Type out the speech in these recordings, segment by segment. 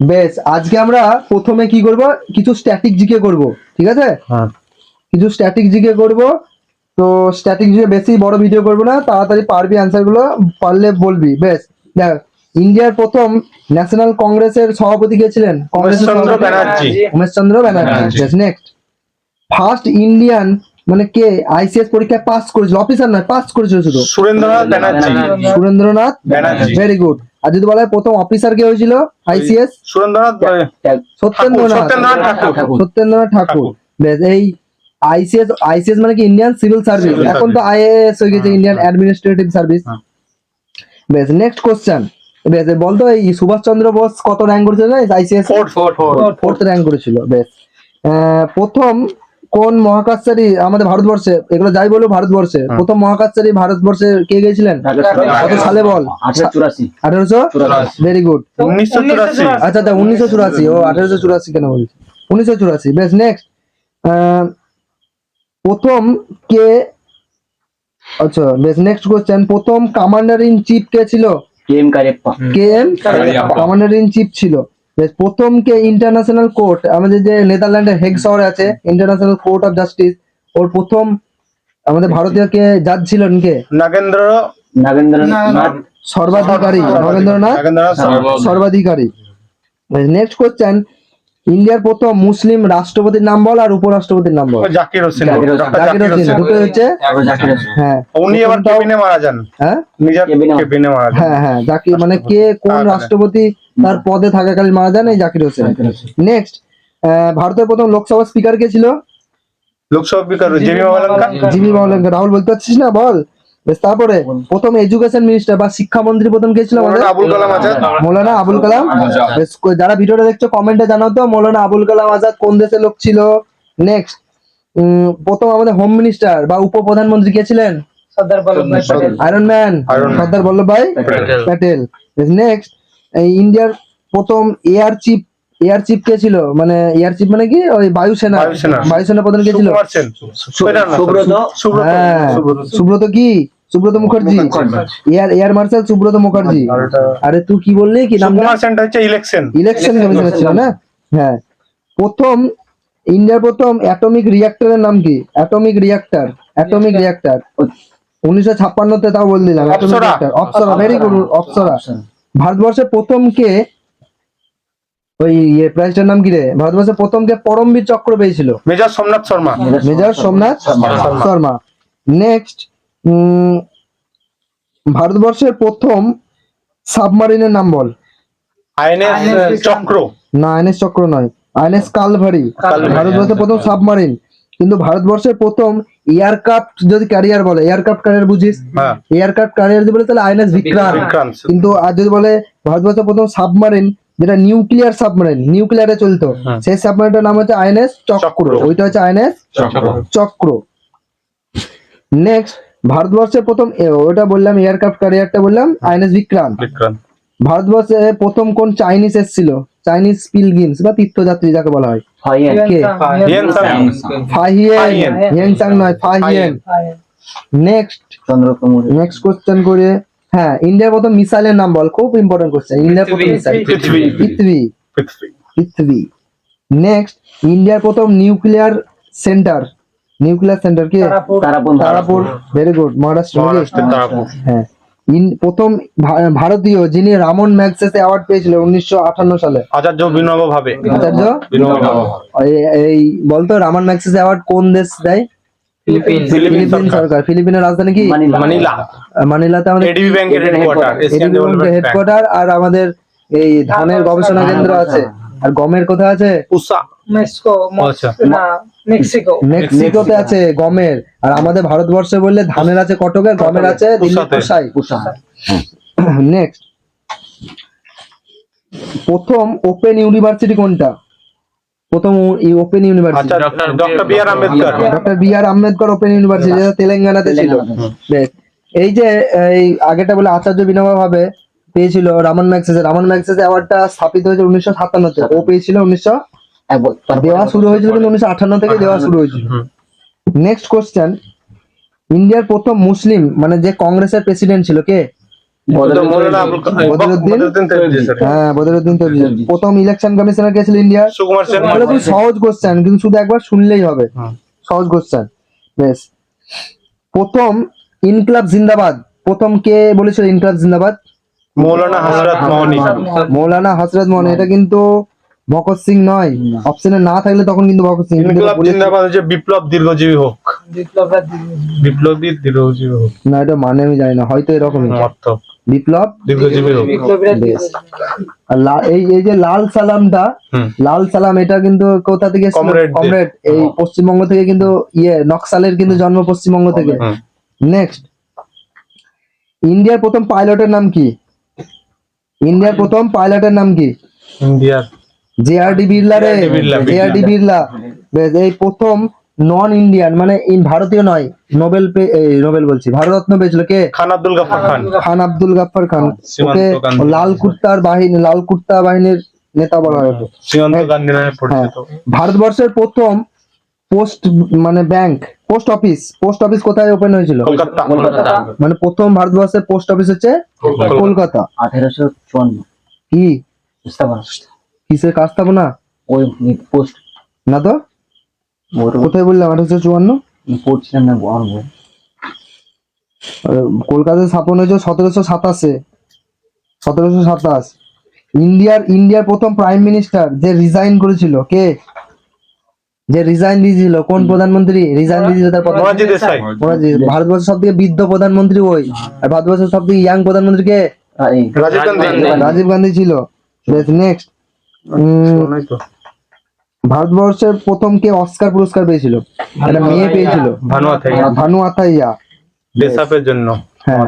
বেশ আজকে আমরা প্রথমে কি করব? কিছু স্ট্যাটিক জিকে করব ঠিক আছে? হ্যাঁ। কিছু স্ট্যাটিক জিকে করব। তো স্ট্যাটিক জিকে বেশি বড় ভিডিও করব না তাড়াতাড়ি পারবি অ্যান্সারগুলো পারলে বলবি বেশ। দেখ ইন্ডিয়ার প্রথম ন্যাশনাল কংগ্রেসের সভাপতি কে ছিলেন? কংগ্রেসের Chandra Banerjee. Umesh Chandra Banerjee next first Indian মানে কে? আইসিএস পরীক্ষায় পাস করেছিল অফিসার নয় পাস করেছিল শুধু। সুরেন্দ্রনাথ ব্যানার্জি। সুরেন্দ্রনাথ ব্যানার্জি। ভেরি গুড আর যদি বলা হয় প্রথম অফিসার কে হয়েছিল? আইসিএস সুরেন্দ্রনাথ সত্যেন্দ্রনাথ। সত্যেন্দ্রনাথ ঠাকুর। বেশ এই আইসিএস আইসিএস মানে কি? ইন্ডিয়ান সিভিল সার্ভিস এখন তো আইএএস হয়ে গেছে ইন্ডিয়ান অ্যাডমিনিস্ট্রেটিভ সার্ভিস হ্যাঁ। বেশ নেক্সট কোশ্চেন বেশ বলতো এই সুভাষ চন্দ্র বোস কত র্যাঙ্ক করেছিল আইসিএস ফোর্থ র্যাঙ্ক করেছিল বেশ। আহ, প্রথম কোন মহাকাশচারী আমাদের ভারতবর্ষে? এগুলো যাই বলো ভারতবর্ষে। হ্যাঁ। প্রথম মহাকাশচারী ভারতবর্ষে কে গেছিলেন কত সালে বল। চুরাশি। আঠারোশো? চুরাশি। ভেরি গুড উনিশশো চুরাশি। আচ্ছা আচ্ছা উনিশশো চুরাশি। ও আঠারোশো চুরাশি কেন বলছি? উনিশশো চুরাশি। বেশ নেক্সট প্রথম কে? আচ্ছা বেশ নেক্সট কোশ্চেন প্রথম কমান্ডার ইন চিফ কে ছিল? K M Cariappa. K M? Cariappa. Commander in chief ছিল। প্রথম কে ইন্টারন্যাশনাল কোর্ট আমাদের যে নেদারল্যান্ডের হেগ শহরে আছে ইন্টারন্যাশনাল কোর্ট অফ জাস্টিস ওর প্রথম আমাদের ভারতীয় কে জাজ ছিলেন কে? নাগেন্দ্র নাগেন্দ্রনাথ। সর্বাধিকারী নাগেন্দ্রনাথ? সর্বাধিকারী। নেক্সট কোশ্চেন ইন্ডিয়ার প্রথম মুসলিম রাষ্ট্রপতির নাম বল আর উপরাষ্ট্রপতির নাম বল? জাকির হোসেন। জাকির হোসেন। দুটো হচ্ছে। হ্যাঁ। উনি আবার কেবিনে মারা যান। হ্যাঁ? নিজের কেবিনে- মারা যান। হ্যাঁ হ্যাঁ জাকির মানে কে কোন হ্যাঁ, রাষ্ট্রপতি তার পদে থাকাকালীন মারা যান এই জাকির হোসেন। নেক্সট ভারতের প্রথম লোকসভা স্পিকার কে ছিল? লোকসভা স্পিকার জিবি মালাঙ্কা জিবি মাওলানা রাহুল বলতে পারছিস না? বল। বেশ তারপরে প্রথম এডুকেশন মিনিস্টার বা শিক্ষামন্ত্রী প্রথম কে ছিল আমাদের? আবুল কালাম আজাদ। মৌলানা আবুল কালাম। যারা ভিডিওটা দেখছ কমেন্টে জানাও তো। মৌলানা আবুল কালাম আজাদ কোন দেশের লোক ছিল? নেক্সট প্রথম আমাদের হোম মিনিস্টার বা উপপ্রধানমন্ত্রী কে ছিলেন? Sardar Patel iron man Iron Man. Sardar Vallabhbhai Patel next next প্রথম এয়ার চিফ এয়ার চিফ কে ছিল? মানে এয়ার চিফ মানে কি? ওই বায়ুসেনা। বায়ুসেনা। প্রধান কে ছিল? সুব্রত সুব্রত হ্যাঁ। সুব্রত সুব্রত কি? Subroto Mukherjee. Air air marshal Subroto Mukherjee. আরে তুই কি বললি? কি নাম হচ্ছে ইলেকশন। ইলেকশন ছিল না? হ্যাঁ। প্রথম ইন্ডিয়ার প্রথম অ্যাটমিক রিয়াক্টরের নাম কি? Atomic reactor atomic reactor. উনিশশো ছাপ্পান্নতে তাও বল দিলাম atomic Apsara. Apsara very good Apsara. ভারতবর্ষের প্রথম কে ওই ইয়ে প্রাইজটার নাম কি রে? ভারতবর্ষের প্রথম কে পরমবীর চক্র পেয়েছিল। Major Somnath Sharma. Major Somnath Sharma. Next ভারতবর্ষের প্রথম সাবমারিনের নাম বল। আইএনএস চক্র। না আইএনএস চক্র নয়। আইএনএস কালভারি। কালভারি, ভারতবর্ষের প্রথম সাবমারিন। কিন্তু ভারতবর্ষের প্রথম এয়ারক্রাফট যদি ক্যারিয়ার বলে এয়ারক্রাফট ক্যারিয়ার বুঝিস? হ্যাঁ। এয়ারক্রাফট ক্যারিয়ার যদি বলে তাহলে আইএনএস বিক্রান্ত কিন্তু আর যদি বলে ভারতবর্ষের প্রথম সাবমারিন যেটা নিউক্লিয়ার সাবমারিন নিউক্লিয়ারে চলতো সেই সাবমারিনটার নাম হচ্ছে আইএনএস চক্র। ওইটা হচ্ছে আইএনএস চক্র। চক্র। নেক্সট ভারতবর্ষের প্রথম এ, ওটা বললাম এয়ারক্রাফট ক্যারিয়ারটা বললাম আইএনএস বিক্রান্ত। ভারতবর্ষে প্রথম কোন চাইনিজ এসেছিল? চাইনিজ পিলগ্রিমস বা তীর্থযাত্রী যাকে বলা হয়? ফাহিয়েন। হিয়েনসাং নয় ফাহিয়েন নেক্সট নেক্সট কোশ্চেন করে হ্যাঁ ইন্ডিয়ার প্রথম মিসাইলের নাম বল খুব ইম্পর্টেন্ট কোশ্চেন ইন্ডিয়ার প্রথম মিসাইল। পৃথিবী পৃথিবী নেক্সট ইন্ডিয়ার প্রথম নিউক্লিয়ার সেন্টার নিউক্লিয়ার সেন্টার কি? তারাপুর তারাপুর ভেরি গুড মহারাষ্ট্র হ্যাঁ। প্রথম ভারতীয় যিনি রামন ম্যাগসেস অ্যাওয়ার্ড পেয়েছিল উনিশশো আটান্ন সালে। আচার্য বিনোব ভাবে আচার্য এই- এই বলতো রামান ম্যাগসেস অ্যাওয়ার্ড কোন দেশ দেয়? ফিলিপিন। সরকার। ফিলিপিনের রাজধানী কি? মানিলা। মানিলা। মানিলাতে আমাদের এডিবি ব্যাংকের headquarter Asian development bank headquarter আর আমাদের এই ধানের গবেষণা কেন্দ্র আছে। আর গমের কোথায় আছে? মেক্সিকো আচ্ছা। না মেক্সিকো। মেক্সিকোতে আছে গমের। আর আমাদের ভারতবর্ষে বললে ধানের আছে কটকে গমের আছে। নেক্সট প্রথম ওপেন ইউনিভার্সিটি কোনটা? প্রথম ওপেন আচ্ছা university doctor B R Ambedkar. Doctor B R Ambedkar open university যেটা তেলেঙ্গানাতে ছিল। বেশ। এই যে এই আগেটা বলে আচার্য বিনোবা ভাবে পেয়েছিল রামান ম্যাক্সেস রামান ম্যাক্সেস অ্যাওয়ার্ডটা স্থাপিত হয়েছে উনিশশো সাতান্নতে ও পেয়েছিল উনিশশো দেওয়া শুরু হয়েছিল কিন্তু উনিশশো আঠান্ন থেকে দেওয়া শুরু হয়েছিল। নেক্সট কোশ্চেন ইন্ডিয়ার প্রথম মুসলিম মানে যে কংগ্রেসের প্রেসিডেন্ট ছিল কে। হ্যাঁ বদরুদ্দিন প্রথম ইলেকশন কমিশনার কে ছিল ইন্ডিয়ার সুকুমার সেন। তাহলে খুব সহজ কোশ্চেন কিন্তু শুধু একবার শুনলেই হবে। সহজ কোশ্চেন বেশ প্রথম ইনকলাব জিন্দাবাদ। প্রথম কে বলেছিল ইনকলাব জিন্দাবাদ? মৌলানা হযরত মৌনি। মৌলানা হজরত মোহন এটা কিন্তু ভগৎ সিং নয়। অপশনে না থাকলে তখন কিন্তু ভগৎ সিং। বলেছে- জিন্দাবাদ হচ্ছে বিপ্লব দীর্ঘজীবী হোক। বিপ্লব। বিপ্লবী দীর্ঘজীবী হোক। না এটা মানে আমি জানি না হয়তো এরকমই। অর্থ বিপ্লব? দীর্ঘজীবী হোক। আর এই এই যে লাল সালামটা লাল সালাম এটা কিন্তু কোথা থেকে? কমরেড এই পশ্চিমবঙ্গ থেকে কিন্তু ইয়ে নকশালের কিন্তু জন্ম পশ্চিমবঙ্গ থেকে। নেক্সট ইন্ডিয়ার প্রথম পাইলটের নাম কি? ইন্ডিয়ার প্রথম পাইলটের নাম কি? ইন্ডিয়ার। জে আর ডি বিড়লা রে। JRD Birla, J R D Birla. এই প্রথম নন ইন্ডিয়ান মানে ইন ভারতীয় নয় নোবেল নোবেল বলছি। ভারতরত্ন পেয়েছিল কে? খান আব্দুল গাফার খান। খান আব্দুল গাফফার খান। ওকে লাল কুর্তার বাহিনী লাল কুর্তা বাহিনীর নেতা বলা হয়। ওকে। গান্ধী নামে হ্যাঁ। পরিচিত। ভারতবর্ষের প্রথম পোস্ট মানে bank post office post office কোথায় ওপেন হয়েছিল? মানে প্রথম ভারতবর্ষের পোস্ট অফিস হচ্ছে কলকাতা। আঠেরোশো চুয়ান্ন। কি? কিসের কাজ স্থাপনা? ওই পোস্ট। না তো? কোথায় বললাম আঠারোশো চুয়ান্ন? পড়ছিলাম না কলকাতায় স্থাপন হয়েছে সতেরোশো সাতাশে। সতেরোশো সাতাশ। ইন্ডিয়ার ইন্ডিয়ার প্রথম প্রাইম মিনিস্টার যে রিজাইন করেছিল কে? যে রিজাইন দিয়েছিল কোন প্রধানমন্ত্রী? রিজাইন দিয়েছিল তার। ভারতবর্ষের সব থেকে বৃদ্ধ প্রধানমন্ত্রী ওই। আর ভারতবর্ষের সব থেকে ইয়াং প্রধানমন্ত্রী কে রাজীব গান্ধী। রাজীব গান্ধী ছিল। নেক্সট শোনাই ভারতবর্ষের প্রথম কে অস্কার পুরস্কার পেয়েছিল। একটা মেয়ে পেয়েছিল। ভানু আথাইয়া। দেশাপের জন্য। হ্যাঁ।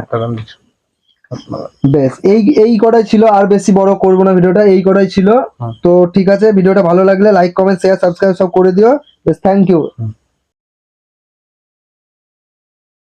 বেশ এই এই কটাই ছিল আর বেশি বড় করব না ভিডিওটা এই কটাই ছিল। হ্যাঁ। তো ঠিক আছে ভিডিওটা ভালো লাগলে লাইক কমেন্ট শেয়ার সাবস্ক্রাইব সব করে দিও। বেশ থ্যাংক ইউ